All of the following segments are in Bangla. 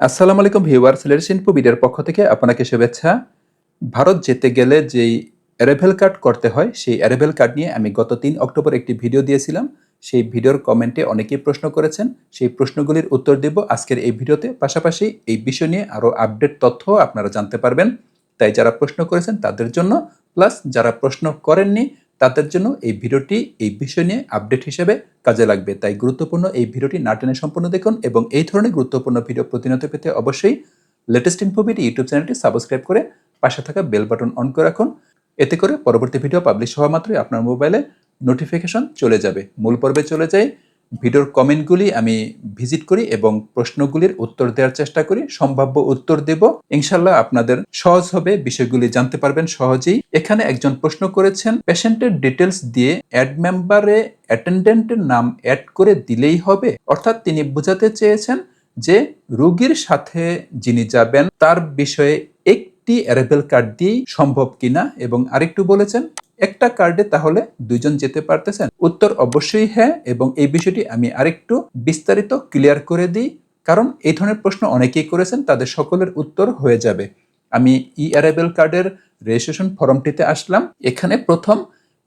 আসসালামু আলাইকুম ভিউয়ার্স লেটেস্ট ইনফো বিডের পক্ষ থেকে আপনাকে শুভেচ্ছা। ভারত যেতে গেলে যেই অ্যারেভেল কার্ড করতে হয়, সেই অ্যারেভেল কার্ড নিয়ে আমি গত তিন অক্টোবর একটি ভিডিও দিয়েছিলাম। সেই ভিডিওর কমেন্টে অনেকেই প্রশ্ন করেছেন, সেই প্রশ্নগুলির উত্তর দেব আজকের এই ভিডিওতে। পাশাপাশি এই বিষয় নিয়ে আরও আপডেট তথ্য আপনারা জানতে পারবেন। তাই যারা প্রশ্ন করেছেন তাদের জন্য, প্লাস যারা প্রশ্ন করেননি তাদের জন্য এই ভিডিওটি এই বিষয় নিয়ে আপডেট হিসেবে কাজে লাগবে। তাই গুরুত্বপূর্ণ এই ভিডিওটি না টেনে সম্পূর্ণ দেখুন এবং এই ধরনের গুরুত্বপূর্ণ ভিডিও প্রতিনিয়ত পেতে অবশ্যই লেটেস্ট ইনফোবিটি ইউটিউব চ্যানেলটি সাবস্ক্রাইব করে পাশে থাকা বেল বাটন অন করে রাখুন। এতে করে পরবর্তী ভিডিও পাবলিশ হওয়া মাত্রই আপনার মোবাইলে নোটিফিকেশন চলে যাবে। মূল পর্বে চলে যাই। ভিডিওর কমেন্টগুলি আমি ভিজিট করি এবং প্রশ্নগুলির উত্তর দেওয়ার চেষ্টা করি, সম্ভাব্য উত্তর দেব। ইনশাল্লাহ আপনাদের সহজ হবে, বিষয়গুলি জানতে পারবেন সহজেই। এখানে একজন প্রশ্ন করেছেন পেশেন্টের ডিটেলস দিয়ে অ্যাড মেম্বারে অ্যাটেন্ডেন্টের নাম অ্যাড করে দিলেই হবে? অর্থাৎ তিনি বোঝাতে চেয়েছেন যে রোগীর সাথে যিনি যাবেন, তার বিষয়ে একটি অ্যারেবেল কার্ড দিয়েই সম্ভব কিনা এবং আরেকটু বলেছেন একটা কার্ডে তাহলে দুইজন যেতে পারতেছেন? উত্তর অবশ্যই হ্যাঁ এবং এই বিষয়টি আমি আরেকটু বিস্তারিত ক্লিয়ার করে দিই। কারণ এই ধরনের প্রশ্ন অনেকেই করেছেন, তাদের সকলের উত্তর হয়ে যাবে। আমি ই অ্যারাইভেল কার্ডের রেজিস্ট্রেশন ফর্মটিতে আসলাম। এখানে প্রথম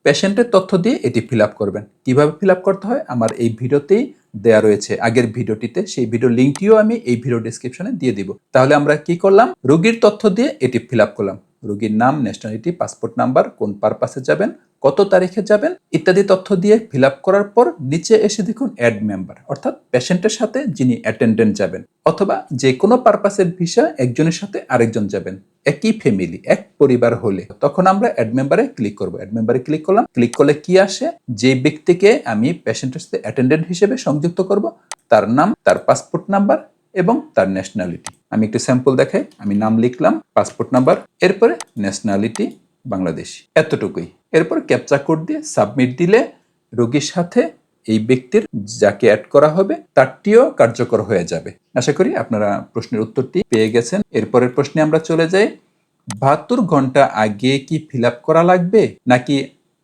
পেশেন্টের তথ্য দিয়ে এটি ফিল করবেন। কীভাবে ফিল করতে হয়? আমার এই ভিডিওতেই দেয়া রয়েছে। আগের ভিডিওটিতে সেই ভিডিও লিঙ্কটিও আমি এই ভিডিও ডিসক্রিপশনে দিয়ে দিব। তাহলে আমরা কি করলাম? রোগীর তথ্য দিয়ে এটি ফিল করলাম। রোগীর নাম ন্যাশনালিটি পাসপোর্ট নাম্বার কোন পারপাসে যাবেন, কত তারিখে যাবেন, ইত্যাদি তথ্য দিয়ে ফিল করার পর নিচে এসে দেখুন অ্যাড মেম্বার অর্থাৎ পেশেন্টের সাথে যিনি অ্যাটেন্ডেন্ট যাবেন, অথবা যে কোনো পারপাসের ভিসা একজনের সাথে আরেকজন যাবেন, একই ফ্যামিলি এক পরিবার হলে। তখন আমরা অ্যাড মেম্বারে ক্লিক করব। অ্যাড মেম্বারে ক্লিক করলাম ক্লিক করলে কি আসে? যে ব্যক্তিকে আমি পেশেন্টের সাথে অ্যাটেন্ডেন্ট হিসেবে সংযুক্ত করব, তার নাম, তার পাসপোর্ট নাম্বার এবং তার ন্যাশনালিটি আমি একটু স্যাম্পল দেখাই, আমি নাম লিখলাম পাসপোর্ট নাম্বার এরপরে ন্যাশনালিটি বাংলাদেশ। এতটুকুই। এরপর ক্যাপচা কোড দিয়ে সাবমিট দিলে রোগীর সাথে এই ব্যক্তির যাকে অ্যাড করা হবে, তারটিও কার্যকর হয়ে যাবে। আশা করি আপনারা প্রশ্নের উত্তরটি পেয়ে গেছেন। এরপরের প্রশ্নে আমরা চলে যাই। বাহাত্তর ঘণ্টা আগে কি ফিল করা লাগবে? নাকি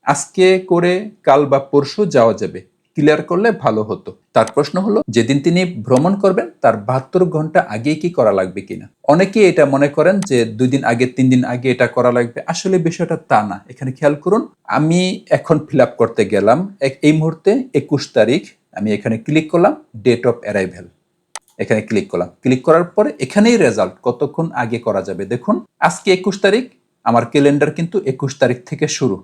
আজকে করে, কাল বা পরশু যাওয়া যাবে? ক্লিয়ার করলে ভালো হতো। তার প্রশ্ন হলো, যেদিন তিনি ভ্রমণ করবেন, তার বাহাত্তর ঘণ্টা আগে কি করা লাগবে কিনা? অনেকে এটা মনে করেন যে, দুই দিন আগে, তিন দিন আগে এটা করা লাগবে। আসলে বিষয়টা তা না। এখানে খেয়াল করুন, আমি এখন ফিল করতে গেলাম এই মুহূর্তে একুশ তারিখ, আমি এখানে ক্লিক করলাম ডেট অফ অ্যারাইভেল এখানে ক্লিক করলাম। ক্লিক করার পরে এখানেই রেজাল্ট কতক্ষণ আগে করা যাবে? দেখুন, আজকে একুশ তারিখ, আমার ক্যালেন্ডার কিন্তু একুশ তারিখ থেকে শুরু।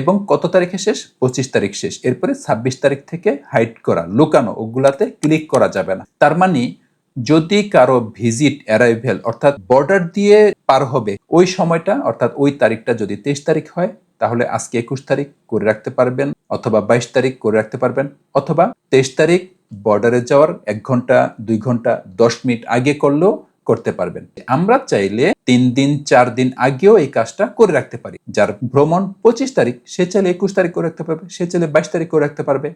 এবং কত তারিখে শেষ? পঁচিশ তারিখ শেষ। এরপরে ছাব্বিশ তারিখ থেকে হাইড করা, লুকানো, ওগুলাতে ক্লিক করা যাবে না। তার মানে যদি কারও ভিজিট অ্যারাইভেল অর্থাৎ বর্ডার দিয়ে পার হবে, ওই সময়টা, অর্থাৎ ওই তারিখটা যদি তেইশ তারিখ হয়, তাহলে আজকে একুশ তারিখ করে রাখতে পারবেন, অথবা বাইশ তারিখ করে রাখতে পারবেন, অথবা তেইশ তারিখ বর্ডারে যাওয়ার এক ঘণ্টা, দুই ঘণ্টা, দশ মিনিট আগে করলেও করতে পারবেন। আমরা চাইলে তিন দিন, চার দিন আগেও এই কাজটা করে রাখতে পারি। যার ভ্রমণ পঁচিশ তারিখ, সে চাইলে একুশ তারিখ করে রাখতে পারবে, সে চাইলে বাইশ তারিখ করে রাখতে পারবে।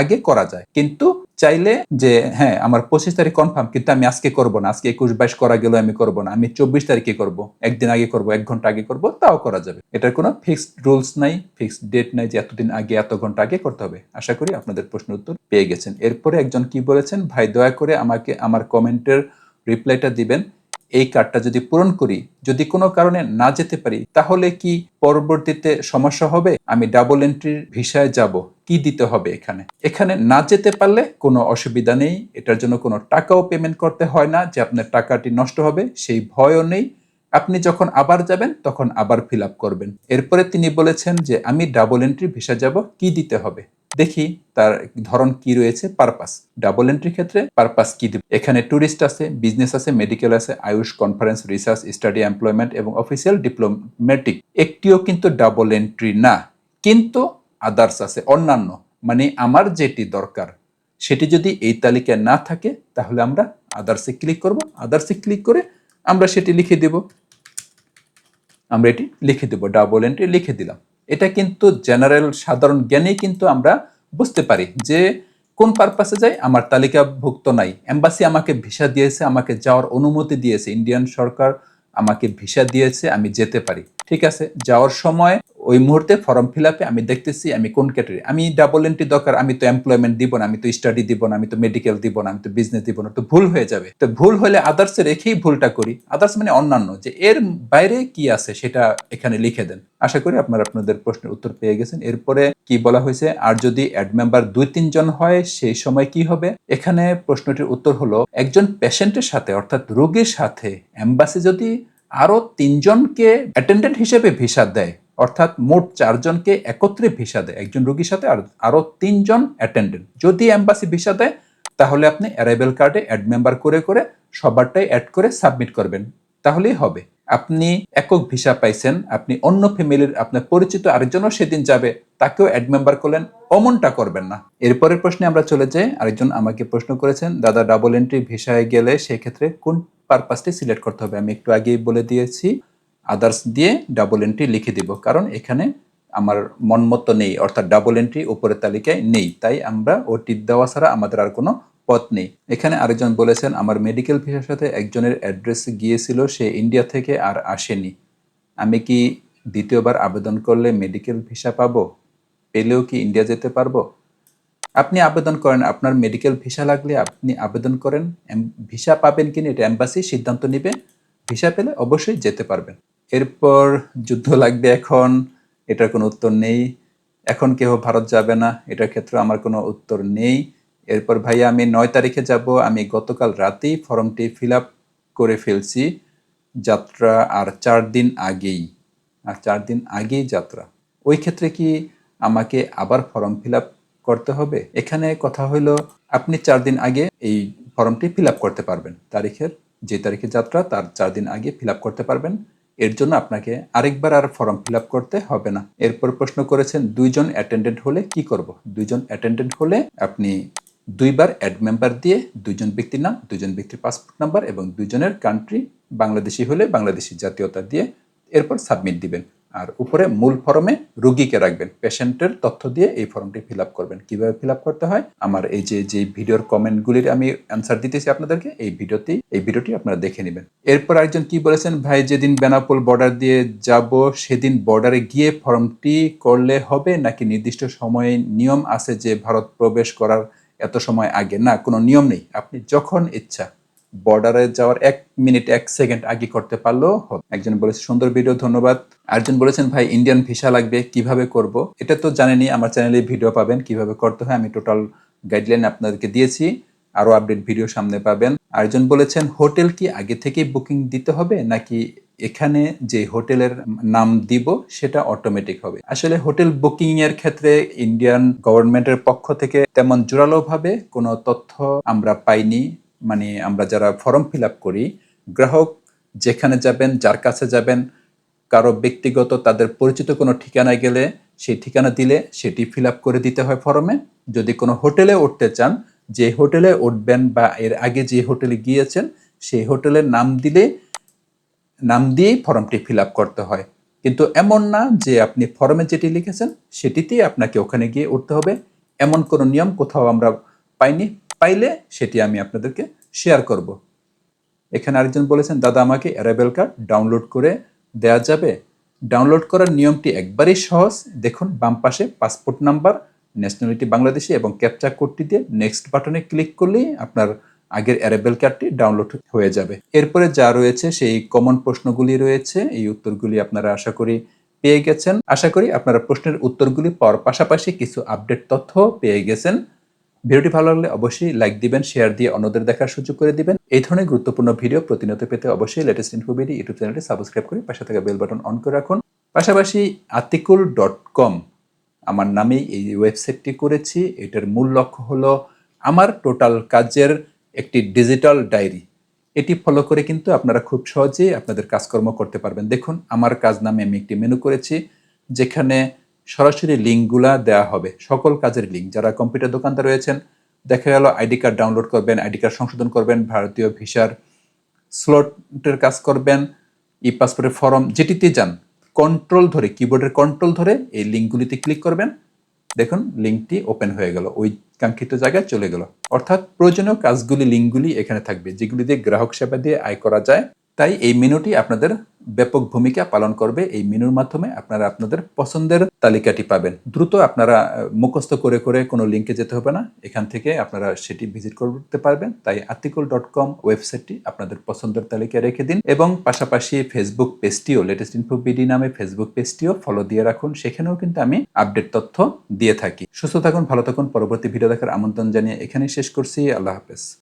আগে করা যায়। কিন্তু চাইলে যে হ্যাঁ আমার পঁচিশ তারিখ কনফার্ম কিন্তু আমি আজকে করব না, আজকে একুশ, বাইশ করা গেলেও আমি করব না, আমি চব্বিশ তারিখে করব, একদিন আগে করব, এক ঘণ্টা আগে করব, তাও করা যাবে। এটার কোনো ফিক্সড রুলস নাই ফিক্সড ডেট নাই যে এতদিন আগে, এত ঘণ্টা আগে করতে হবে। আশা করি আপনাদের প্রশ্নের উত্তর পেয়ে গেছেন। এরপরে একজন কি বলেছেন? ভাই, দয়া করে আমাকে, আমার কমেন্টের রিপ্লাইটা দিবেন, এই কার্ডটা যদি পূরণ করি, যদি কোনো কারণে না যেতে পারি, তাহলে কি পরবর্তীতে সমস্যা হবে? আমি ডাবল এন্ট্রির ভিসায় যাব, কি দিতে হবে এখানে? এখানে না যেতে পারলে কোনো অসুবিধা নেই, এটার জন্য কোনো টাকাও পেমেন্ট করতে হয় না, যে আপনার টাকাটি নষ্ট হবে, সেই ভয়ও নেই। আপনি যখন আবার যাবেন, তখন আবার ফিল আপ করবেন। এরপরে তিনি বলেছেন যে, আমি ডাবল এন্ট্রি ভিসা যাব, কি দিতে হবে? দেখি তার ধরন কি রয়েছে পারপাস ডাবল এন্ট্রি ক্ষেত্রে পারপাস কি দিবে? এখানে ট্যুরিস্ট আছে বিজনেস আছে মেডিকেল আছে, AYUSH conference research study employment এবং অফিসিয়াল ডিপ্লোমেটিক একটিও কিন্তু ডাবল এন্ট্রি না, কিন্তু আদার্স আছে, অন্যান্য। মানে আমার যেটি দরকার, সেটি যদি এই তালিকায় না থাকে, তাহলে আমরা আদার্সে ক্লিক করব। আদার্সে ক্লিক করে আমরা সেটি লিখে দেব। আমরা এটি লিখে দেব ডাবল এন্ট্রি লিখে দিলাম। এটা কিন্তু জেনারেল সাধারণ জ্ঞানেই কিন্তু আমরা বুঝতে পারি যে কোন পারপাসে যাই, আমার তালিকাভুক্ত নাই। এম্বাসি আমাকে ভিসা দিয়েছে, আমাকে যাওয়ার অনুমতি দিয়েছে। ইন্ডিয়ান সরকার আমাকে ভিসা দিয়েছে, আমি যেতে পারি। ঠিক আছে? যাওয়ার সময় ওই মুহূর্তে ফর্ম ফিল আপে আমি দেখতেছি আমি কোন ক্যাটাগরি আমি ডাবল এন্ট্রি দরকার, আমি তো এমপ্লয়মেন্ট দিব না, আমি তো স্টাডি দিব না, আমি তো মেডিকেল দিব না, আমি তো বিজনেস দিব না, তো ভুল হয়ে যাবে। তো ভুল হলে আদার্সে রেখেই ভুলটা করি। আদার্স মানে অন্যান্য, যে এর বাইরে কি আছে সেটা এখানে লিখে দেন। আশা করি আপনারা আপনাদের প্রশ্নের উত্তর পেয়ে গেছেন। এরপরে কি বলা হয়েছে? আর যদি অ্যাড মেম্বার দুই তিনজন হয়, সেই সময় কি হবে? এখানে প্রশ্নটির উত্তর হলো, একজন পেশেন্টের সাথে, অর্থাৎ রোগীর সাথে এম্বাসি যদি আরও তিনজনকে অ্যাটেন্ডেন্ট হিসেবে ভিসা দেয় অর্থাৎ মোট চারজনকে একত্রে ভিসা দেয়। একজন রোগীর সাথে আর আরও তিনজন অ্যাটেন্ডেন্ট যদি অ্যাম্বাসি ভিসা দেয়, তাহলে আপনি অ্যারাইভেল কার্ডে অ্যাড মেম্বার করে করে সবারটাই অ্যাড করে সাবমিট করবেন। তাহলেই হবে। আপনি একক ভিসা পাইছেন, আপনি অন্য ফ্যামিলির আপনার পরিচিত আরেকজনও সেদিন যাবে, তাকেও অ্যাড মেম্বার করলেন, অমনটা করবেন না। এরপরের প্রশ্নে আমরা চলে যাই। আরেকজন আমাকে প্রশ্ন করেছেন, দাদা ডাবল এন্ট্রি ভিসায় গেলে সেক্ষেত্রে কোন পারপাসটি সিলেক্ট করতে হবে? আমি একটু আগেই বলে দিয়েছি। আদার্স দিয়ে ডাবল এন্ট্রি লিখে দিব। কারণ এখানে আমার মন মতো নেই, অর্থাৎ ডাবল এন্ট্রি উপরের তালিকায় নেই। তাই আমরা ও টিপ দেওয়া ছাড়া আমাদের আর কোনো পথ নেই। এখানে আরেকজন বলেছেন, আমার মেডিকেল ভিসার সাথে একজনের অ্যাড্রেস গিয়েছিল, সে ইন্ডিয়া থেকে আর আসেনি। আমি কি দ্বিতীয়বার আবেদন করলে মেডিকেল ভিসা পাবো? পেলেও কি ইন্ডিয়া যেতে পারব? আপনি আবেদন করেন, আপনার মেডিকেল ভিসা লাগলে আপনি আবেদন করেন। ভিসা পাবেন কিনা এটা এম্বাসি সিদ্ধান্ত নেবে। ভিসা পেলে অবশ্যই যেতে পারবেন। এরপর যুদ্ধ লাগবে এখন, এটার কোনো উত্তর নেই। এখন কেউ ভারত যাবে না, এটার ক্ষেত্রে আমার কোনো উত্তর নেই। এরপর ভাইয়া, আমি নয় তারিখে যাব, আমি গতকাল রাতেই ফর্মটি ফিল আপ করে ফেলছি, যাত্রা আর চার দিন আগেই, আর চার দিন আগেই যাত্রা। ওই ক্ষেত্রে কি আমাকে আবার ফর্ম ফিল আপ করতে হবে? এখানে কথা হলো আপনি চার দিন আগে এই ফর্মটি ফিল আপ করতে পারবেন। তারিখের, যে তারিখে যাত্রা, তার চার দিন আগে ফিল আপ করতে পারবেন। এর জন্য আপনাকে আরেকবার আর ফর্ম ফিল আপ করতে হবে না। এরপর প্রশ্ন করেছেন, দুইজন অ্যাটেন্ডেন্ট হলে কি করব? দুইজন অ্যাটেন্ডেন্ট হলে আপনি দুইবার অ্যাড মেম্বার দিয়ে দুজন ব্যক্তির নাম দুজন ব্যক্তির পাসপোর্ট নাম্বার এবং দুজনের কান্ট্রি বাংলাদেশি হলে বাংলাদেশি জাতীয়তা দিয়ে এরপর সাবমিট দিবেন। আর উপরে মূল ফর্মে রুগীকে রাখবেন। পেশেন্টের তথ্য দিয়ে এই ফর্মটি ফিল আপ করবেন। কীভাবে ফিল আপ করতে হয়? আমার এই যে যে ভিডিওর কমেন্টগুলির আমি অ্যান্সার দিতেছি আপনাদেরকে, এই ভিডিওতেই এই ভিডিওটি আপনারা দেখে নেবেন। এরপর একজন কি বলেছেন? ভাই, যেদিন বেনাপোল বর্ডার দিয়ে যাব, সেদিন বর্ডারে গিয়ে ফর্মটি করলে হবে নাকি নির্দিষ্ট সময়ে নিয়ম আছে যে ভারত প্রবেশ করার এত সময় আগে? না, কোনো নিয়ম নেই। আপনি যখন ইচ্ছা বর্ডারে যাওয়ার এক মিনিট এক সেকেন্ড আগে করতে পারলেও একজন বলেছে, সুন্দর ভিডিও ধন্যবাদ। আরেকজন বলেছেন, ভাই ইন্ডিয়ান ভিসা লাগবে, কীভাবে করব? এটা তো জানেনই, আমার চ্যানেলে ভিডিও পাবেন, কীভাবে করতে হয়, আমি টোটাল গাইডলাইন আপনাদেরকে দিয়েছি। আরও আপডেট ভিডিও সামনে পাবেন। আরেকজন বলেছেন, হোটেল কি আগে থেকেই বুকিং দিতে হবে, নাকি এখানে যে হোটেলের নাম দিব, সেটা অটোমেটিক হবে? আসলে হোটেল বুকিং এর ক্ষেত্রে ইন্ডিয়ান গভর্নমেন্টের পক্ষ থেকে তেমন জোরালো ভাবে কোনো তথ্য আমরা পাইনি। মানে আমরা যারা ফর্ম ফিল আপ করি, গ্রাহক যেখানে যাবেন, যার কাছে যাবেন, কারও ব্যক্তিগত তাদের পরিচিত কোনো ঠিকানায় গেলে সেই ঠিকানা দিলে সেটি ফিল আপ করে দিতে হয় ফর্মে যদি কোনো হোটেলে উঠতে চান, যে হোটেলে উঠবেন বা এর আগে যে হোটেলে গিয়েছেন, সেই হোটেলের নাম দিলে, নাম দিয়েই ফর্মটি ফিল আপ করতে হয়। কিন্তু এমন না যে আপনি ফর্মে যেটি লিখেছেন, সেটিতেই আপনাকে ওখানে গিয়ে উঠতে হবে। এমন কোনো নিয়ম কোথাও আমরা পাইনি। পাইলে সেটি আমি আপনাদেরকে শেয়ার করব। এখানে আরেকজন বলেছেন, দাদা, আমাকে অ্যারাইভেল কার্ড ডাউনলোড করে দেওয়া যাবে? ডাউনলোড করার নিয়মটি একবারই সহজ। দেখুন, বাম পাশে পাসপোর্ট নাম্বার ন্যাশনালিটি বাংলাদেশি এবং ক্যাপচা কোডটি দিয়ে নেক্সট বাটনে ক্লিক করলেই আপনার আগের অ্যারাইভেল কার্ডটি ডাউনলোড হয়ে যাবে। এরপরে যা রয়েছে, সেই কমন প্রশ্নগুলি রয়েছে। এই উত্তরগুলি আপনারা আশা করি পেয়ে গেছেন। আশা করি আপনারা প্রশ্নের উত্তরগুলি পাওয়ার পাশাপাশি কিছু আপডেট তথ্য পেয়ে গেছেন। ভিডিওটি ভালো লাগলে অবশ্যই লাইক দিবেন শেয়ার দিয়ে অন্যদের দেখার সুযোগ করে দিবেন। এই ধরনের গুরুত্বপূর্ণ ভিডিও প্রতিনিয়ত পেতে অবশ্যই লেটেস্ট ইনফোবিডি ইউটিউব চ্যানেলটি সাবস্ক্রাইব করে পাশে থাকা বেল বাটন অন করে রাখুন। পাশাপাশি আতিকুল ডট কম আমার নামেই এই ওয়েবসাইটটি করেছি। এটার মূল লক্ষ্য হলো আমার টোটাল কাজের একটি ডিজিটাল ডায়েরি এটি ফলো করে কিন্তু আপনারা খুব সহজেই আপনাদের কাজকর্ম করতে পারবেন। দেখুন, আমার কাজ নামে আমি একটি মেনু করেছি, যেখানে সরাসরি লিঙ্কগুলা দেওয়া হবে। সকল কাজের লিঙ্ক। যারা কম্পিউটার দোকানদার রয়েছেন, দেখা গেল আইডি কার্ড ডাউনলোড করবেন, আইডি কার্ড সংশোধন করবেন, ভারতীয় ভিসার স্লটের কাজ করবেন ই পাসপোর্টের ফর্ম, যেটিতে যান কন্ট্রোল ধরে কিবোর্ডের কন্ট্রোল ধরে এই লিঙ্কগুলিতে ক্লিক করবেন। দেখুন, লিঙ্কটি ওপেন হয়ে গেল। ওই কাঙ্ক্ষিত জায়গায় চলে গেল। অর্থাৎ প্রয়োজনীয় কাজগুলি, লিঙ্কগুলি এখানে থাকবে, যেগুলি দিয়ে গ্রাহক সেবা দিয়ে আয় করা যায়। তাই এই মেনুটি আপনাদের ব্যাপক ভূমিকা পালন করবে। এই মেনুর মাধ্যমে আপনারা আপনাদের পছন্দের তালিকাটি পাবেন। দ্রুত আপনারা মুখস্থ করে করে কোনো লিঙ্কে যেতে হবে না। এখান থেকে আপনারা সেটি ভিজিট করতে পারবেন। তাই আর্টিকল ডট কম ওয়েবসাইটটি আপনাদের পছন্দের তালিকায় রেখে দিন এবং পাশাপাশি ফেসবুক পেজটিও, লেটেস্ট ইনফো বিডি নামে ফেসবুক পেজটিও ফলো দিয়ে রাখুন। সেখানেও কিন্তু আমি আপডেট তথ্য দিয়ে থাকি। সুস্থ থাকুন, ভালো থাকুন। পরবর্তী ভিডিও দেখার আমন্ত্রণ জানিয়ে এখানেই শেষ করছি। আল্লাহ হাফেজ।